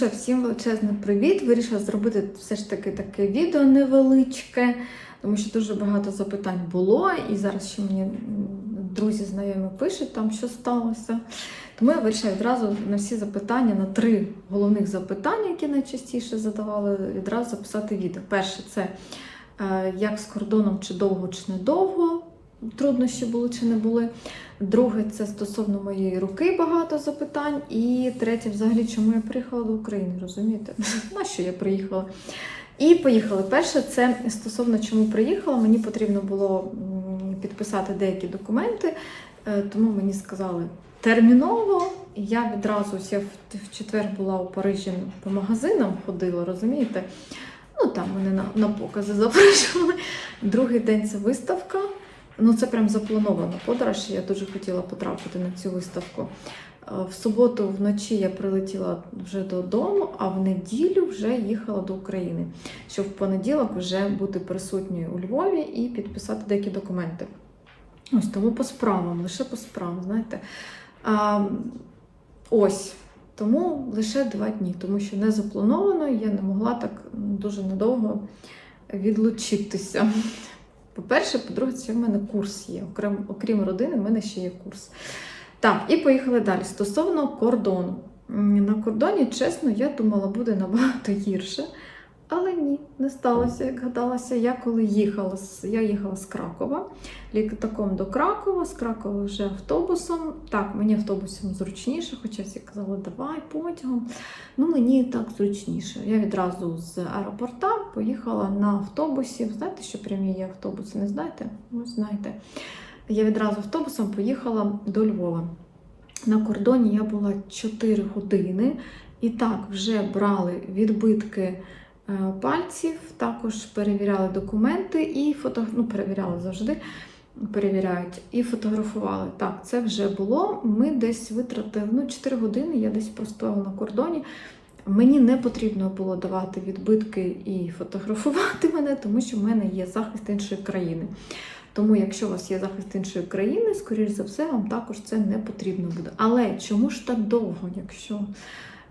Що, всім величезний привіт! Вирішила зробити все ж таки таке відео невеличке, тому що дуже багато запитань було, і зараз ще мені друзі знайомі пишуть там, що сталося. Тому я вирішила відразу на всі запитання, на три головних запитання, які найчастіше задавали, відразу записати відео. Перше, це е, як з кордоном, чи довго, чи недовго, труднощі були чи не були. Друге, це стосовно моєї руки багато запитань. І третє, взагалі, чому я приїхала до України, розумієте? На що я приїхала? І поїхали. Перше, це стосовно чому приїхала. Мені потрібно було підписати деякі документи, е, тому мені сказали терміново. Я відразу я в, в четвер була у Парижі по магазинам ходила, розумієте? Ну там мене на, на покази запрошували. Другий день це виставка. Ну, це прям запланована подорож. Я дуже хотіла потрапити на цю виставку. Е, В суботу вночі я прилетіла вже додому, а в неділю вже їхала до України, щоб в понеділок вже бути присутньою у Львові і підписати деякі документи. Ось тому по справам, лише по справам, знаєте. А, ось. Тому лише два дні, тому що не заплановано, я не могла так дуже надовго відлучитися. По-перше, по-друге, це в мене курс є. Окрім, окрім родини, в мене ще є курс. Так, і поїхали далі. Стосовно кордону. На кордоні, чесно, я думала, буде набагато гірше. Але ні, не сталося, як гадалася. Я коли їхала, я їхала з Кракова, літаком до Кракова, з Кракова вже автобусом. Так, мені автобусом зручніше, хоча всі казали, давай потягом. Ну, мені так зручніше. Я відразу з аеропорта поїхала на автобусі. Знаєте, що прямі є автобуси, не знаєте? Ви знаєте. Я відразу автобусом поїхала до Львова. На кордоні я була 4 години, і так вже брали відбитки пальців, також перевіряли документи і фото... ну, перевіряли завжди. Перевіряють і фотографували. Так, це вже було. Ми десь витратили ну, 4 години, я десь простояла на кордоні. Мені не потрібно було давати відбитки і фотографувати мене, тому що в мене є захист іншої країни. Тому, якщо у вас є захист іншої країни, скоріш за все, вам також це не потрібно буде. Але чому ж так довго, якщо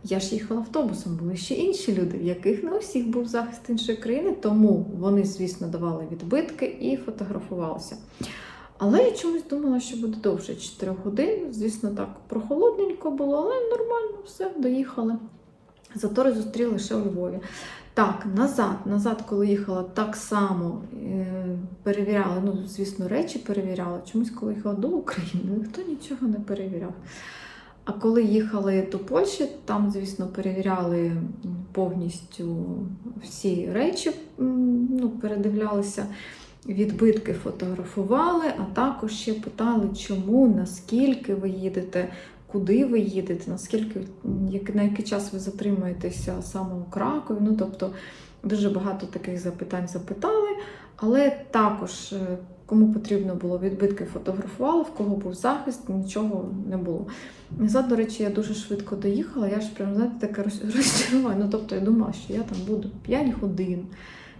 я ж їхала автобусом, були ще інші люди, в яких не у всіх був захист іншої країни, тому вони, звісно, давали відбитки і фотографувалися. Але я чомусь думала, що буде довше 4 годин. Звісно, так прохолодненько було, але нормально, все, доїхали. Затори зустріли ще у Львові. Так, назад, назад, коли їхала, так само е, перевіряли, ну, звісно, речі перевіряли. Чомусь, коли їхала до України, ніхто нічого не перевіряв. А коли їхали до Польщі, там, звісно, перевіряли повністю всі речі, ну, передивлялися, відбитки фотографували, а також ще питали, чому, наскільки ви їдете, куди ви їдете, наскільки на який час ви затримаєтеся саме у Кракові. Ну, тобто дуже багато таких запитань запитали, але також. Кому потрібно було відбитки фотографували, в кого був захист, нічого не було. Назад, до речі, я дуже швидко доїхала. Я ж прям знаєте, таке роз- розчарування. Ну, тобто я думала, що я там буду 5 годин.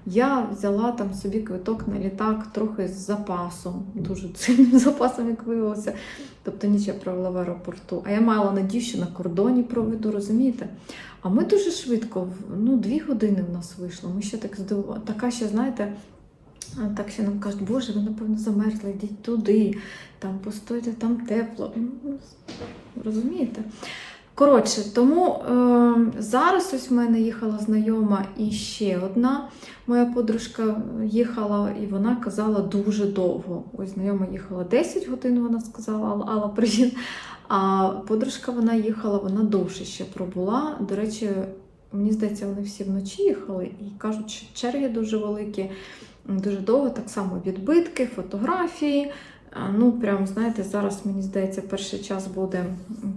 Я взяла там собі квиток на літак трохи з запасом, дуже цінним запасом, як виявилося. Тобто ніч я провела в аеропорту. А я мала надію, що на кордоні проведу, розумієте? А ми дуже швидко, ну, дві години в нас вийшло. Ми ще так здивували. Така ще, знаєте, Так ще нам кажуть, боже, ви напевно замерзли, йдіть туди, там постойте, там тепло. Ну, Розумієте? Коротше, тому е, зараз ось в мене їхала знайома і ще одна моя подружка їхала, і вона казала дуже довго. Ось знайома їхала 10 годин, вона сказала, Алла, привіт. А подружка вона їхала, вона довше ще пробула. До речі, мені здається, вони всі вночі їхали і кажуть, що черги дуже великі дуже довго, так само відбитки, фотографії. Ну, прям, знаєте, зараз, мені здається, перший час буде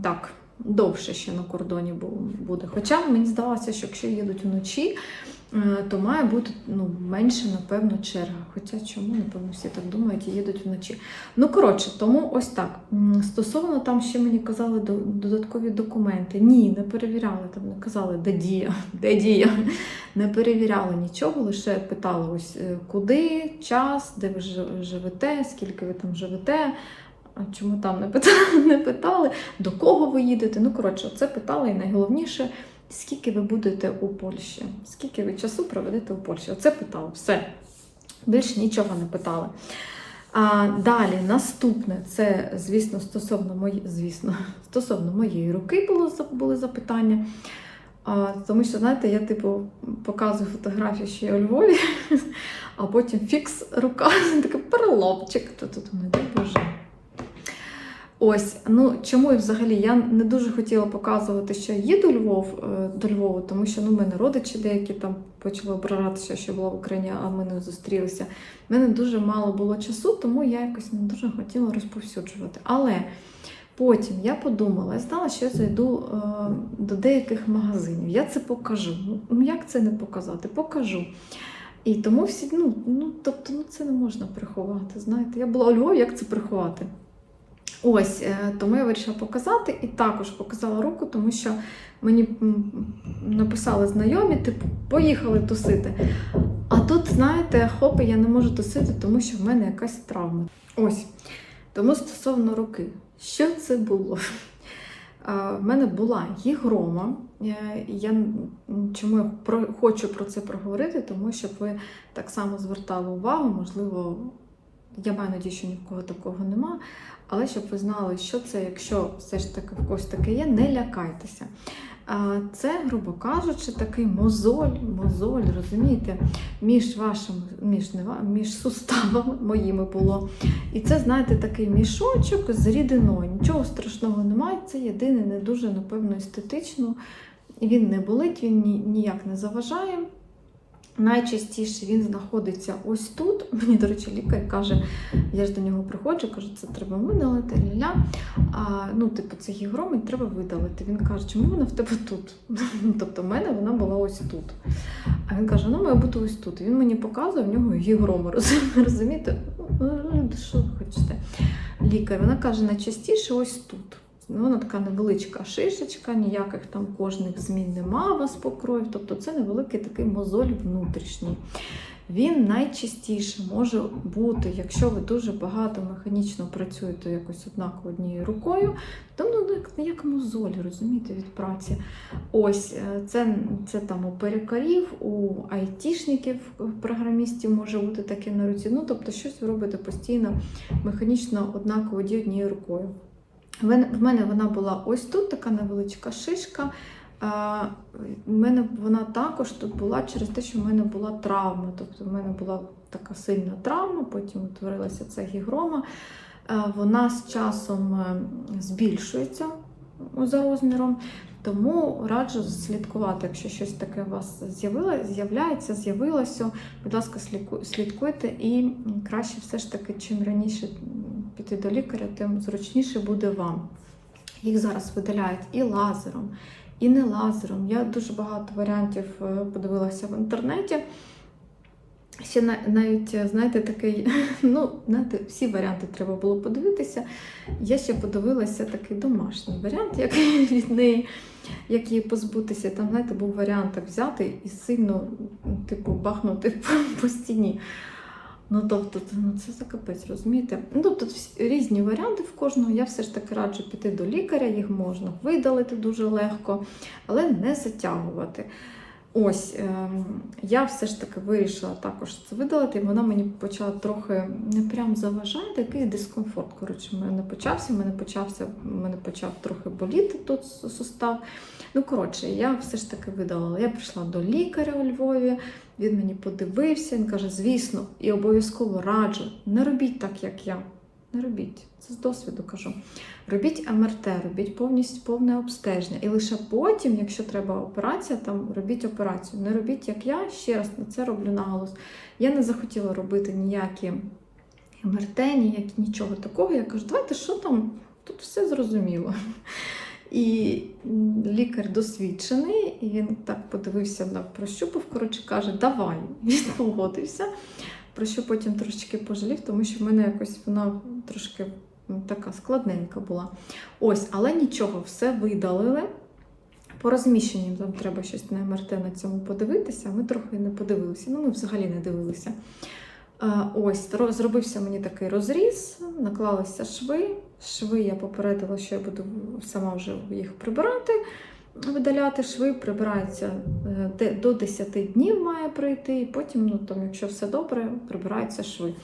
так, довше ще на кордоні буде. Хоча мені здалося, що якщо їдуть вночі, е, то має бути ну, менше, напевно, черга. Хоча чому, напевно, всі так думають і їдуть вночі. Ну, коротше, тому ось так. Стосовно там ще мені казали додаткові документи. Ні, не перевіряли, там не казали, де дія, де дія не перевіряли нічого, лише питали ось е, куди, час, де ви живете, скільки ви там живете. А чому там не питали, не питали, до кого ви їдете? Ну, коротше, це питали, і найголовніше, скільки ви будете у Польщі? Скільки ви часу проведете у Польщі? Оце питали. Все. Більше нічого не питали. А далі наступне, це, звісно, стосовно мої, звісно, стосовно моєї руки було, були запитання. А, тому що, знаєте, я типу показую фотографію, я у Львові, а потім фікс рука, такий переломчик. То тут не дай Боже. Ось, ну чому і взагалі я не дуже хотіла показувати, що я їду Львов е, до Львова, тому що ну, в мене родичі деякі там почали ображатися, що була в Україні, а ми не зустрілися. У мене дуже мало було часу, тому я якось не дуже хотіла розповсюджувати. Але потім я подумала, я знала, що я зайду е, до деяких магазинів. Я це покажу. Ну як це не показати? Покажу. І тому всі, ну, ну тобто, ну це не можна приховати. Знаєте, я була у Львові, як це приховати? Ось, е, тому я вирішила показати і також показала руку, тому що мені написали знайомі, типу, поїхали тусити. А тут, знаєте, хопи, я не можу тусити, тому що в мене якась травма. Ось. Тому стосовно руки, що це було? В мене була гігрома. Я чому я хочу про це проговорити, тому щоб ви так само звертали увагу, можливо, я маю надію, що ні в кого такого нема. Але щоб ви знали, що це, якщо все ж таки в когось таке є, не лякайтеся. Це, грубо кажучи, такий мозоль, мозоль, розумієте, між вашим, між, не, між суставами моїми було. І це, знаєте, такий мішочок з рідиною. Нічого страшного немає. Це єдине, не дуже, напевно, естетично. Він не болить, він ні- ніяк не заважає. Найчастіше він знаходиться ось тут. Мені, до речі, лікар каже, я ж до нього приходжу, кажу, це треба видалити, ля-ля. А, ну, типу, це гігроми, треба видалити. Він каже, чому вона в тебе тут? Ну, Тобто, в мене вона була ось тут. А він каже, вона має бути ось тут. Він мені показує, в нього гігроми. роз- Розумієте? Ну, Що ви хочете? Лікар, вона каже, найчастіше ось тут. Ну, Вона така невеличка шишечка, ніяких там кожних змін нема у вас крові. Тобто це невеликий такий мозоль внутрішній. Він найчастіше може бути, якщо ви дуже багато механічно працюєте якось однаково однією рукою, то ну, як, як мозоль, розумієте, від праці. Ось е, це, це там у перекарів, у айтішників, програмістів може бути таке на руці. Ну, тобто, щось ви робите постійно механічно однаково однією рукою. В мене- вона була ось тут, така невеличка шишка. В мене вона також тут була через те, що в мене була травма. Тобто в мене була така сильна травма, потім утворилася ця гігрома. Вона з часом е, збільшується за розміром, тому раджу слідкувати, якщо щось таке у вас з'являється, з'явилося. Будь ласка, слідкуйте і краще все ж таки, чим раніше піти до лікаря, тим зручніше буде вам. Їх зараз видаляють і лазером, і не лазером. Я дуже багато варіантів е, подивилася в інтернеті. Ще навіть, е, знаєте, такий, ну, знаєте, всі варіанти треба було подивитися. Я ще подивилася такий домашній варіант, як від неї, як її позбутися. Там, знаєте, був варіант так взяти і сильно, типу, бахнути по стіні. Ну, тобто, ну, це за капець, розумієте? Ну, тобто різні варіанти в кожного. Я все ж таки раджу піти до лікаря, їх можна видалити дуже легко, але не затягувати. Ось, ем, я все ж таки вирішила також це видалити, і вона мені почала трохи не прям заважати, який дискомфорт. Коротше, в мене почався, в мене почався, мене почав трохи боліти тут сустав. Ну, коротше, я все ж таки видалила. Я прийшла до лікаря у Львові, він мені подивився, він каже, звісно, і обов'язково раджу, не робіть так, як я. Не робіть. Це з досвіду кажу. Робіть МРТ, робіть повністю повне обстеження. І лише потім, якщо треба операція, там робіть операцію. Не робіть, як я, ще раз на це роблю наголос. Я не захотіла робити ніякі МРТ, ніякі нічого такого. Я кажу, давайте що там, тут все зрозуміло. І лікар досвідчений, і він так подивився на прощупав, коротше каже, давай, він погодився. Про що потім трошечки пожалів, тому що в мене якось вона трошки така складненька була. Ось, але нічого, все видалили. По розміщенню там треба щось на МРТ на цьому подивитися. Ми трохи не подивилися. Ну, ми взагалі не дивилися. Ось, зробився мені такий розріз, наклалися шви. Шви я попередила, що я буду сама вже їх прибирати. видаляти шви, прибирається е, до 10 днів має пройти, і потім, ну там, якщо все добре, прибираються шви.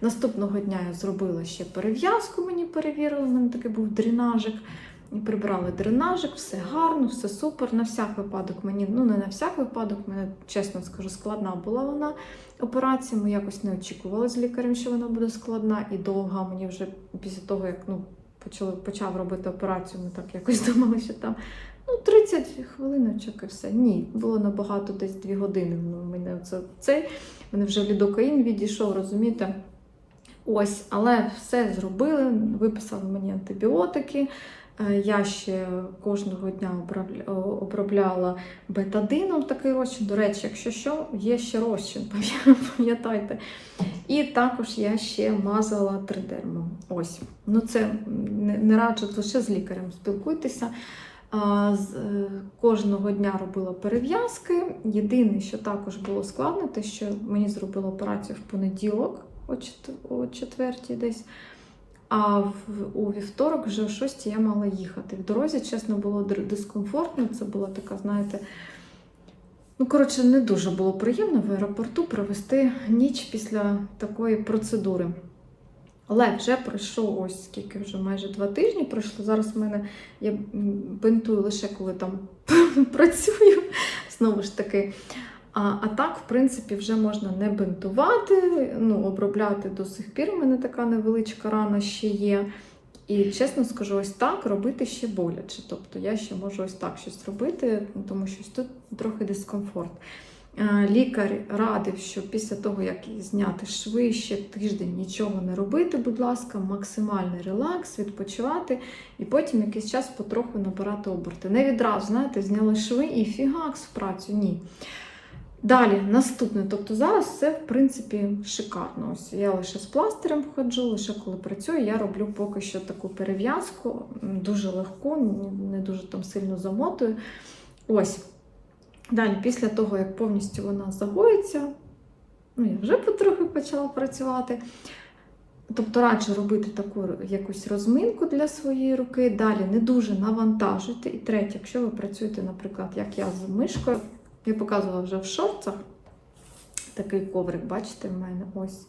Наступного дня я зробила ще перев'язку, мені перевірили, у мене такий був дренажик. Прибрали дренажик, все гарно, все супер. На всяк випадок мені, ну не на всяк випадок, мене, чесно скажу, складна була вона операція. Ми якось не очікували з лікарем, що вона буде складна і довга. Мені вже після того, як ну, почали, почав робити операцію, ми так якось думали, що там ну, 30 хвилиночок і все. Ні, було набагато десь 2 години. Ну, мене це, цей, мене вже лідокаїн відійшов, розумієте? Ось, але все зробили, виписали мені антибіотики. Е, Я ще кожного дня обробляла бетадином такий розчин. До речі, якщо що, є ще розчин, пам'ятайте. І також я ще мазала тридермом. Ось. Ну це не, раджу лише з лікарем спілкуйтеся. Е, кожного дня робила перев'язки. Єдине, що також було складно, те, що мені зробили операцію в понеділок о четвертій десь. А в, у вівторок вже о 6 я мала їхати. В дорозі, чесно, було дискомфортно. Це була така, знаєте, ну, коротше, не дуже було приємно в аеропорту провести ніч після такої процедури. Але вже пройшов ось скільки вже майже два тижні пройшло. Зараз в мене я бинтую лише коли там працюю. Знову ж таки. А, а так, в принципі, вже можна не бинтувати, ну, обробляти до сих пір. У мене така невеличка рана ще є. І чесно скажу, ось так робити ще боляче. Тобто я ще можу ось так щось робити, тому що тут трохи дискомфорт. Лікар радив, що після того, як зняти шви, ще тиждень нічого не робити, будь ласка, максимальний релакс, відпочивати, і потім якийсь час потроху набирати оберти. Не відразу, знаєте, зняли шви і фігакс в працю. Ні. Далі, наступне. Тобто зараз все, в принципі, шикарно. Ось я лише з пластирем ходжу, лише коли працюю, я роблю поки що таку перев'язку, дуже легку, не дуже там сильно замотую. Ось. Далі, після того, як повністю вона загоїться, ну, я вже потрохи почала працювати. Тобто раджу робити таку якусь розминку для своєї руки. Далі не дуже навантажуйте. І третє, якщо ви працюєте, наприклад, як я з мишкою, я показувала вже в шорцах такий коврик, бачите, в мене ось.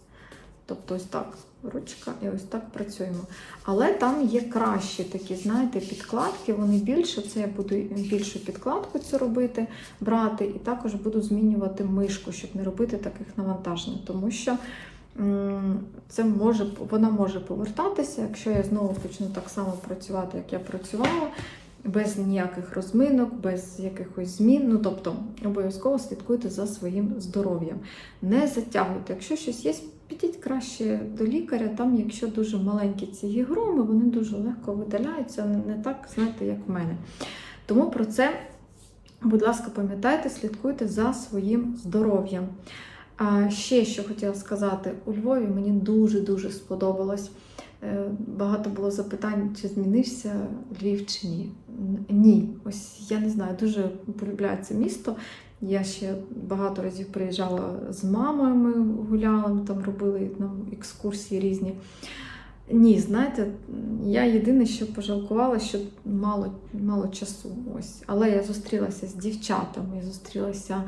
Тобто ось так ручка і ось так працюємо. Але там є кращі такі, знаєте, підкладки, вони більше. Це я буду більшу підкладку цю робити, брати, і також буду змінювати мишку, щоб не робити таких навантажень. Тому що це може, вона може повертатися, якщо я знову почну так само працювати, як я працювала без ніяких розминок, без якихось змін. Ну, тобто, обов'язково слідкуйте за своїм здоров'ям. Не затягуйте. Якщо щось є, підіть краще до лікаря. Там, якщо дуже маленькі ці гігроми, вони дуже легко видаляються, не так, знаєте, як в мене. Тому про це, будь ласка, пам'ятайте, слідкуйте за своїм здоров'ям. А ще що хотіла сказати, у Львові мені дуже-дуже сподобалось. Е, Багато було запитань, чи змінився Львів чи ні. Ні, ось я не знаю, дуже полюбляю це місто. Я ще багато разів приїжджала з мамою, ми гуляли, ми там робили нам екскурсії різні. Ні, знаєте, я єдине, що пожалкувала, що мало, мало часу. Ось. Але я зустрілася з дівчатами, зустрілася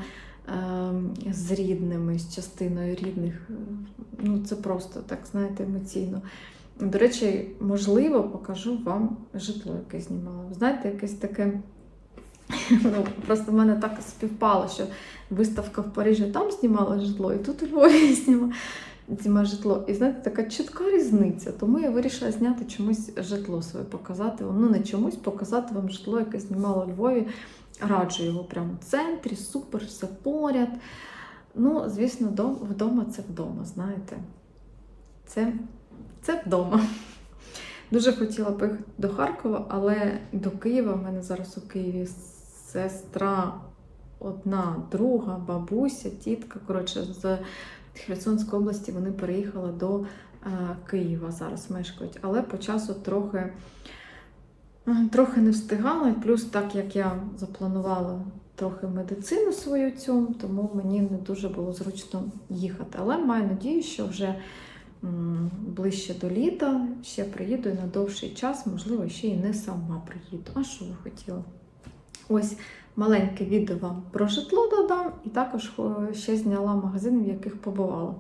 ем, з рідними, з частиною рідних. Ну, це просто так, знаєте, емоційно. До речі, можливо, покажу вам житло, яке знімала. Знаєте, якесь таке. Ну, просто в мене так співпало, що виставка в Парижі там знімала житло, і тут у Львові знімала, житло. І знаєте, така чітка різниця. Тому я вирішила зняти чомусь житло своє, показати вам. Ну, не чомусь, показати вам житло, яке знімала у Львові. Раджу його прямо в центрі, супер, все поряд. Ну, звісно, вдома це вдома, знаєте. Це, це вдома. Дуже хотіла поїхати до Харкова, але до Києва в мене зараз у Києві сестра одна, друга, бабуся, тітка. Коротше, з Херсонської області вони переїхали до е, Києва зараз мешкають. Але по часу трохи, е, трохи не встигала. Плюс, так як я запланувала трохи медицину свою цю, тому мені не дуже було зручно їхати. Але маю надію, що вже ближче до літа ще приїду на довший час, можливо, ще й не сама приїду. А що ви хотіли? Ось маленьке відео вам про житло додам, і також е, ще зняла магазин, в яких побувала.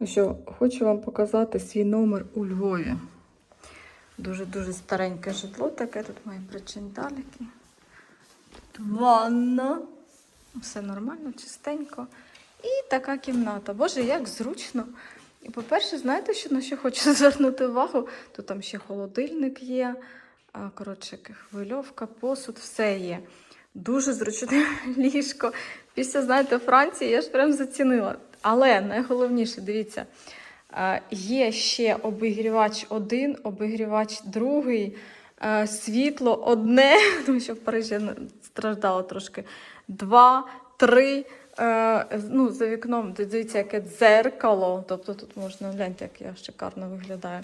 Ну що, хочу вам показати свій номер у Львові. Дуже-дуже стареньке житло таке, тут мої причиндалики. Тут ванна. Все нормально, чистенько. І така кімната. Боже, як зручно. І, по-перше, знаєте, що на що хочу звернути увагу? Тут там ще холодильник є, коротше, хвильовка, посуд, все є. Дуже зручне ліжко. Після, знаєте, Франції я ж прям зацінила. Але найголовніше, дивіться, є ще обігрівач один, обігрівач другий, світло одне, тому що в Парижі я страждала трошки. Два, три. Е, ну, за вікном, дивіться, яке дзеркало. Тобто тут можна гляньте, як я шикарно виглядаю.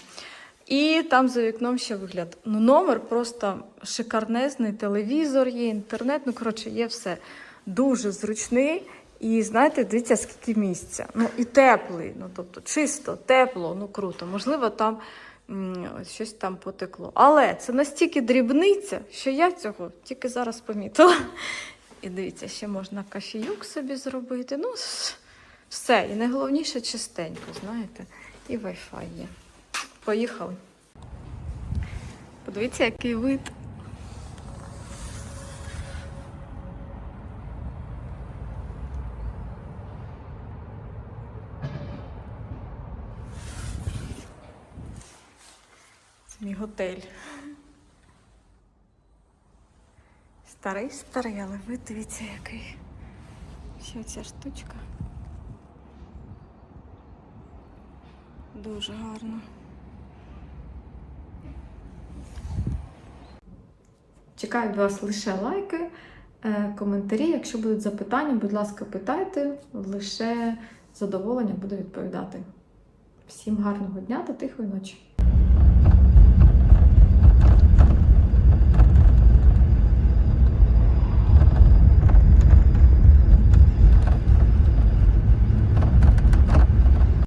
І там за вікном ще вигляд. Ну, номер просто шикарнезний, телевізор є, інтернет, ну, коротше, є все. Дуже зручний. І знаєте, дивіться, скільки місця. Ну і теплий, ну тобто чисто, тепло, ну круто. Можливо, там м, щось там потекло. Але це настільки дрібниця, що я цього тільки зараз помітила. І дивіться, ще можна кашіюк собі зробити. Ну, все. І найголовніше чистенько, знаєте, і Wi-Fi є. Поїхали. Подивіться, який вид. Це мій готель. Старий, старий, але ви дивіться, який. Ще ця штучка. Дуже гарно. Чекаю від вас лише лайки, е, коментарі. Якщо будуть запитання, будь ласка, питайте. Лише з задоволенням буду відповідати. Всім гарного дня та тихої ночі.